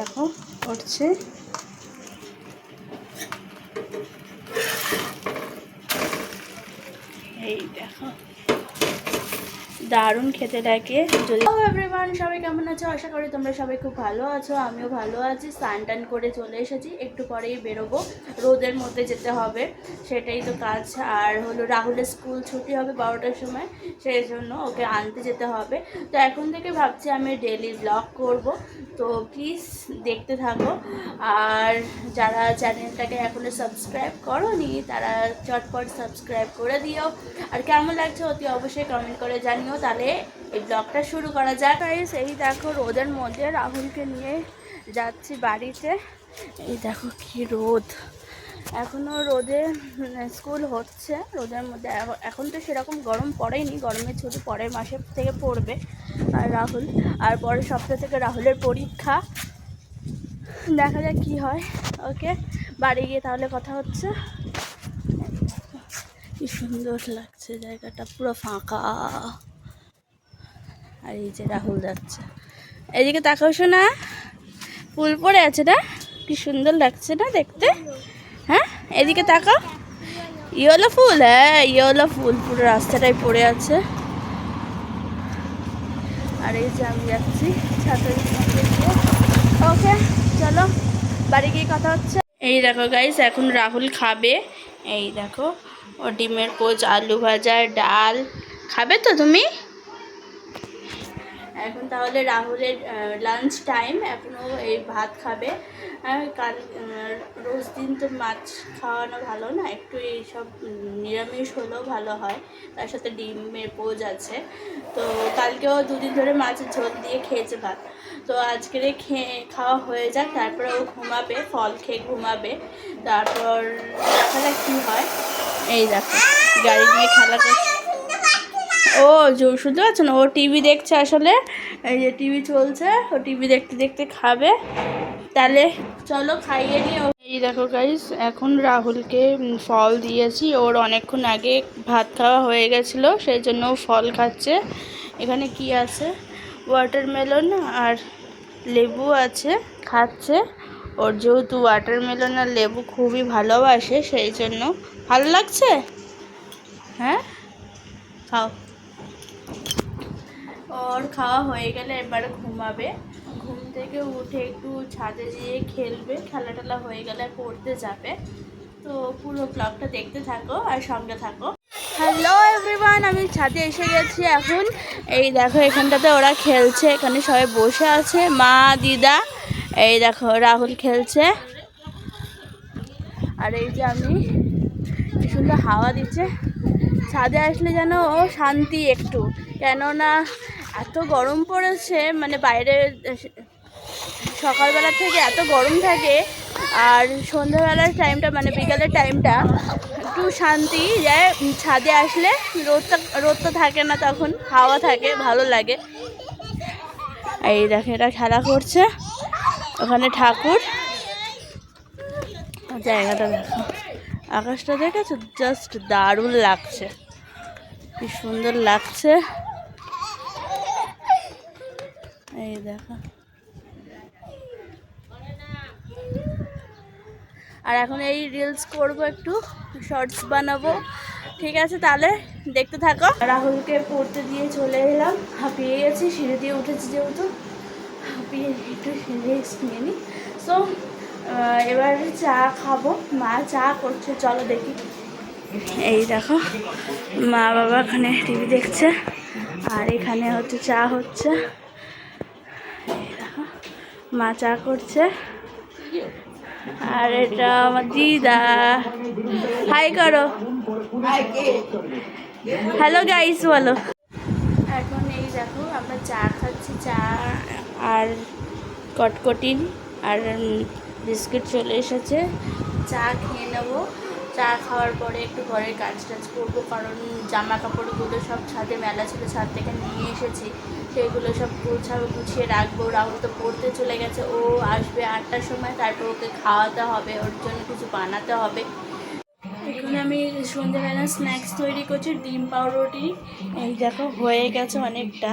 দেখো উঠছে এই দেখো। দারুণ খেতে লাগে। যদি এভরিওয়ান সবাই কেমন আছো? আশা করি তোমরা সবাই খুব ভালো আছো, আমিও ভালো আছি। স্নান টান করে চলে এসেছি, একটু পরেই বেরোবো। রোদের মধ্যে যেতে হবে। সেটাই তো কাজ। আর হলো রাহুলের স্কুল ছুটি হবে বারোটার সময় সেই জন্য ওকে আনতে যেতে হবে। তো এখন থেকে ভাবছি আমি ডেলি ব্লগ করব। তো প্লিজ দেখতে থাকো। আর যারা চ্যানেলটাকে এখনও সাবস্ক্রাইব করোনি, তারা চটপট সাবস্ক্রাইব করে দিও। আর কেমন লাগছে অতি অবশ্যই কমেন্ট করে জানিও। তাহলে এই ব্লগটা শুরু করা যাক এই দেখো রোদের মধ্যে রাহুলকে নিয়ে যাচ্ছি বাড়িতে। এই দেখো কি রোদ। এখনও রোদে স্কুল হচ্ছে, রোদের মধ্যে এখন তো সেরকম গরম পড়েনি, গরমের ছুটি পরের মাসে থেকে পড়বে, আর রাহুল, আর পরের সপ্তাহ থেকে রাহুলের পরীক্ষা। দেখা যাক কি হয়, ওকে, বাড়ি গিয়ে তাহলে কথা হচ্ছে। কি সুন্দর লাগছে জায়গাটা, পুরো ফাঁকা। আর এই যে রাহুল যাচ্ছে। এদিকে তাকাও শোনা, ফুল পড়ে আছে না? কি সুন্দর লাগছে না দেখতে? এদিকে তাকাও। ইয়েলো ফুল হ্যাঁ ইয়েলো ফুল, পুরো রাস্তাটায় পড়ে আছে। আর এই যে আমি যাচ্ছি ওকে চলো, বাড়ি গিয়ে কথা হচ্ছে। এই দেখো গাইস এখন রাহুল খাবে। এই দেখো, ও ডিমের পোচ আলু ভাজা, ডাল। খাবে তো তুমি? এখন তাহলে রাহুলের লাঞ্চ টাইম এখনও এই ভাত খাবে। কাল রোজ দিন তো মাছ খাওয়ানো ভালো না, একটু এইসব নিরামিষ হলেও ভালো হয়। তার সাথে ডিমের পোজ আছে। তো কালকেও দুদিন ধরে মাছের ঝোল দিয়ে খেয়েছে ভাত। তো আজকের খেয়ে খাওয়া হয়ে যাক, তারপরে ও ঘুমাবে, ফল খেয়ে ঘুমাবে। তারপর দেখা যাক কী হয়। এই দেখো, গাড়ি নিয়ে খেলা করছে। ও শুনতে পাচ্ছ না ও টিভি দেখছে আসলে। এই যে টিভি চলছে, ও টিভি দেখতে দেখতে খাবে। তাহলে চলো খাইয়ে নিও। এই দেখো গাইস এখন রাহুলকে ফল দিয়েছি। ওর অনেকক্ষণ আগে ভাত খাওয়া হয়ে গেছিল, সেই জন্য ফল খাচ্ছে। এখানে কি আছে? ওয়াটারমেলন আর লেবু আছে, খাচ্ছে। ওর যেহেতু ওয়াটারমেলন আর লেবু খুবই ভালোবাসে, সেই জন্য। ভালো লাগছে? হ্যাঁ? খাও। ওর খাওয়া হয়ে গেলে এবার ঘুমাবে। ঘুম থেকে উঠে একটু ছাদে গিয়ে খেলবে খেলা টেলা হয়ে গেলে পড়তে যাবে। তো পুরো ব্লগটা দেখতে থাকো আর সঙ্গে থাকো। হ্যালো এভরিওয়ান আমি ছাদে এসে গেছি এখন। এই দেখো, এখানটাতে ওরা খেলছে, এখানে সবাই বসে আছে। মা, দিদা, এই দেখো, রাহুল খেলছে। আর এই যে আমি সুন্দর হাওয়া দিচ্ছে। ছাদে আসলে যেন ও শান্তি একটু, কেননা এত গরম পড়েছে মানে বাইরে, সকালবেলা থেকে এত গরম থাকে, আর সন্ধ্যাবেলার টাইমটা মানে বিকালের টাইমটা একটু শান্তি যায় ছাদে আসলে রোদটা রোদ তো থাকে না তখন, হাওয়া থাকে, ভালো লাগে। এই দেখে এটা খেলা করছে, ওখানে ঠাকুর। জায়গাটা দেখো, আকাশটা দেখেছ? জাস্ট দারুণ লাগছে, কি সুন্দর লাগছে। এই দেখো। আর এখন এই রিলস করব একটু শর্টস বানাবো। ঠিক আছে তাহলে, দেখতে থাকো। রাহুলকে পড়তে দিয়ে চলে এলাম। হাঁপিয়ে গেছি, সিঁড়ি দিয়ে উঠেছি যেহেতু। হাঁপিয়ে একটু রেস্ট নিয়ে নিই সো এবার চা খাব। মা চা করছে, চলো দেখি। এই দেখো, মা বাবা এখানে টিভি দেখছে। আর এখানে হচ্ছে চা হচ্ছে। মা চা করছে। আর এটা আমার দিদা। হাই করো। হ্যালো গাইস বলো। এখন এই দেখো, আমরা চা খাচ্ছি, চা আর কটকটিন আর বিস্কিট চলে এসেছে। চা খেয়ে নেব। চা খাওয়ার পরে একটু ঘরের কাজ টাজ করব, কারণ জামা কাপড়গুলো সব ছাদে মেলা ছিল, ছাদ থেকে নিয়ে এসেছি। সেগুলো সব গোছাবো, গুছিয়ে রাখব। রাহুল তো পড়তে চলে গেছে, ও আসবে আটটার সময়, তারপর ওকে খাওয়াতে হবে, ওর জন্য কিছু বানাতে হবে। এখন আমি সন্ধ্যাবেলা স্ন্যাক্স তৈরি করছি, ডিম পাউরুটি। এই দেখো, হয়ে গেছে অনেকটা।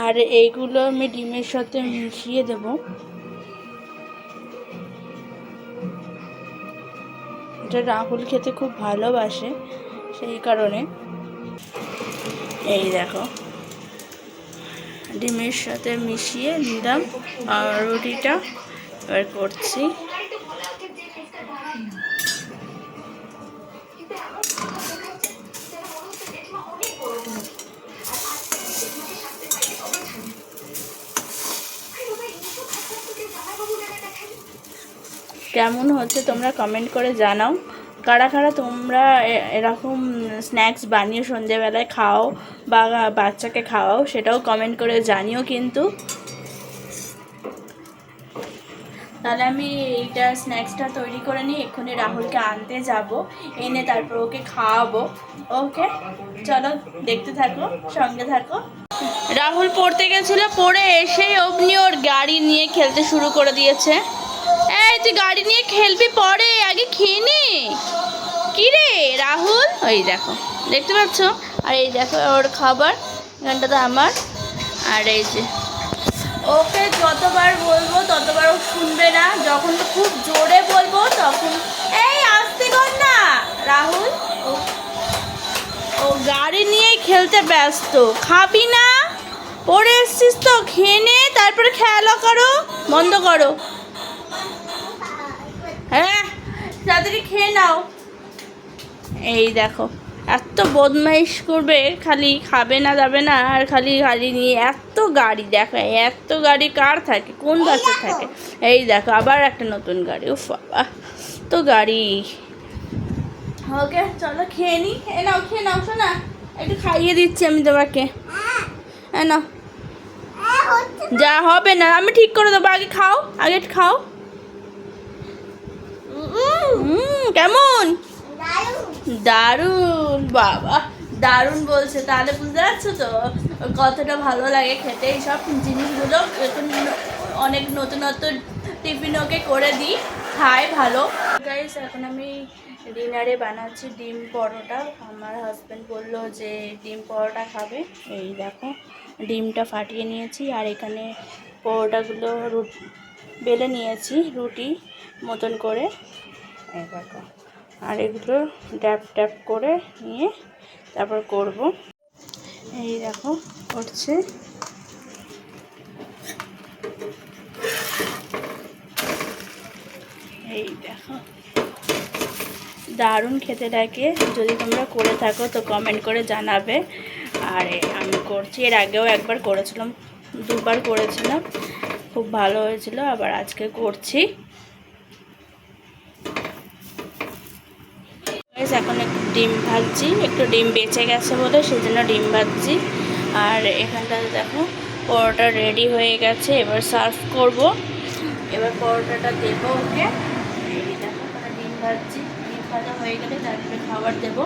আর এইগুলো আমি ডিমের সাথে মিশিয়ে দেবো। এটা রাহুল খেতে খুব ভালোবাসে, সেই কারণে। এই দেখো। ডিমের সাথে মিশিয়ে নিলাম রুটিটা এবার করছি। কেমন হচ্ছে তোমরা কমেন্ট করে জানাও। কারা কারা তোমরা এরকম স্ন্যাক্স বানিয়ে সন্ধেবেলায় খাও বা বাচ্চাকে খাওয়াও সেটাও কমেন্ট করে জানিও কিন্তু। তাহলে আমি এইটা স্ন্যাক্সটা তৈরি করে নিই, এক্ষুনি রাহুলকে আনতে যাব। এনে তারপর ওকে খাওয়াবো। ওকে চলো, দেখতে থাকো, সঙ্গে থাকো। রাহুল পড়তে গেছিল, পড়ে এসেই অমনি ওর গাড়ি নিয়ে খেলতে শুরু করে দিয়েছে। তুই গাড়ি নিয়ে খেলবি পরে, আগে খেয়ে নে। কি রে, রাহুল? ওই দেখো, দেখতে পাচ্ছ? আর এই দেখো, ওর খাবার, এখানটা তো আমার। আর এই যে, ওকে যতবার বলব, ততবার ও শুনবে না। যখন খুব জোরে বলব, তখন, এই, আসতে কর না। রাহুল, ও গাড়ি নিয়ে খেলতে ব্যস্ত। খাবি না? পড়ে এসছিস তো, খেয়ে নে, তারপরে খেলা করো, বন্ধ করো। তাড়াতাড়ি খেয়ে নাও। এই দেখো, এত বদমাইশ করবে, খালি খাবে না, যাবে না, আর খালি গাড়ি নিয়ে এত গাড়ি দেখো এত গাড়ি কার থাকে, কোন বাসে থাকে? এই দেখো, আবার একটা নতুন গাড়ি, উফ বাবা তো গাড়ি। ওকে, চলো খেয়ে নি, এ নাও, খেয়ে নাও শোনা একটু খাইয়ে দিচ্ছি আমি তোমাকে। এ নাও। যা হবে না, আমি ঠিক করে দেবো, আগে খাও আগে খাও। হুম কেমন? দারুণ। বাবা। দারুণ বলছে তাহলে বুঝতে পারছ তো? কতটা ভালো লাগে খেতে। এইসব জিনিসগুলো এখন অনেক নতুনত্ব নতুন টিফিন ওকে করে দিই। খায় ভালো। গাইস এখন আমি ডিনারে বানাচ্ছি ডিম পরোটা। আমার হাজব্যান্ড বলল যে ডিম পরোটা খাবে? এই দেখো ডিমটা ফাটিয়ে নিয়েছি আর এখানে পরোটাগুলো রুটি বেলে নিয়েছি রুটি মতন করে। এই দেখো। আর এগুলো ড্যাপ ড্যাপ করে নিয়ে তারপর করব। এই দেখো, করছে। এই দেখো। দারুণ খেতে লাগে যদি তোমরা করে থাকো তো কমেন্ট করে জানাবে। আর, আমি করছি। এর আগেও একবার করেছিলাম। দুবার করেছিলাম। খুব ভালো হয়েছিল। আবার আজকে করছি। Guys, এখন একটু ডিম ভাজছি একটু ডিম বেঁচে গেছে বলে সেই জন্য ডিম ভাজছি। আর এখানটাতে দেখো পরোটা রেডি হয়ে গেছে এবার সার্ভ করব। এবার পরোটাটা দেবো ওকে। ডিম ভাজছি ডিম ভাজা হয়ে গেলে তারপরে খাবার দেবো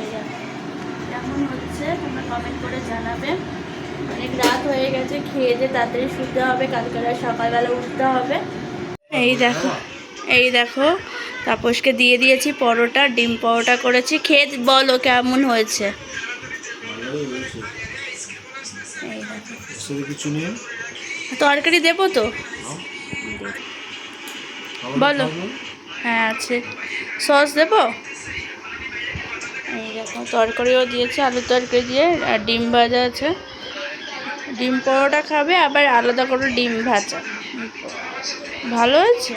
এই দেখো কেমন হচ্ছে তোমরা কমেন্ট জানাবে অনেক রাত হয়ে গেছে খেয়ে যে তাড়াতাড়ি শুতে হবে কালকে সকালবেলা উঠতে হবে। এই দেখো এই দেখো তাপসকে দিয়ে দিয়েছি পরোটা ডিম পরোটা করেছি। খেয়ে বলো কেমন হয়েছে? তরকারি দেবো তো? বলো। হ্যাঁ আছে। সস দেবো? তরকারিও দিয়েছে আলু তরকারি দিয়ে, আর ডিম ভাজা আছে। ডিম পরোটা খাবে, আবার আলাদা করে ডিম ভাজা। ভালো হয়েছে?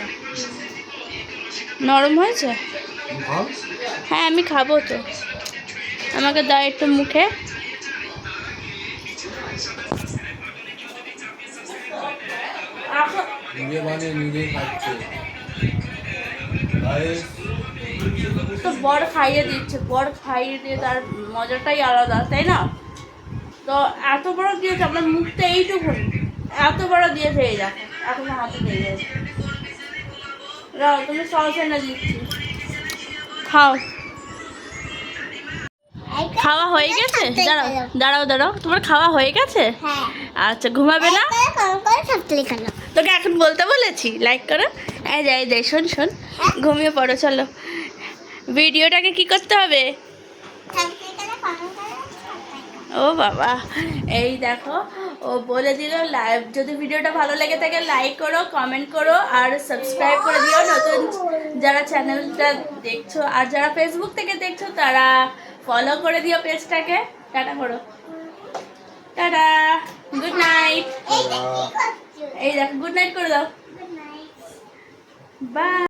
নরম হয়েছে? হ্যাঁ আমি খাব তো। আমাকে দাও একটু মুখে। নিজে বানিয়ে নিজেই খাচ্ছে। তো বর খাইয়ে দিচ্ছে বর খাইয়ে দিয়ে তার মজাটাই আলাদা তাই না? তো এত বড় দিয়েছে আমার মুখটা এইটুকু এত বড় দিয়েছে এই দেখো এখন হাতে দিয়ে গেছে রাও তুমি সস এনে দিচ্ছি। খাও। খাওয়া হয়ে গেছে? দাঁড়াও দাঁড়াও দাঁড়াও তোমার খাওয়া হয়ে গেছে? হ্যাঁ। আচ্ছা ঘুমাবে না? তোকে এখন বলতে বলেছি লাইক করো। এই যাই দে শোন শোন। ঘুমিয়ে পড়ো চলো। ভিডিওটাকে কি করতে হবে? ও বাবা। এই দেখো ও বলে দিল লাইভ যদি ভিডিওটা ভালো লেগে থাকে লাইক করো কমেন্ট করো আর সাবস্ক্রাইব করে দিও। নতুন যারা চ্যানেলটা দেখছ আর যারা ফেসবুক থেকে দেখছ তারা ফলো করে দিও পেজটাকে টাটা করো। টাটা। গুড নাইট এই দেখো গুড নাইট করে দাও। বাই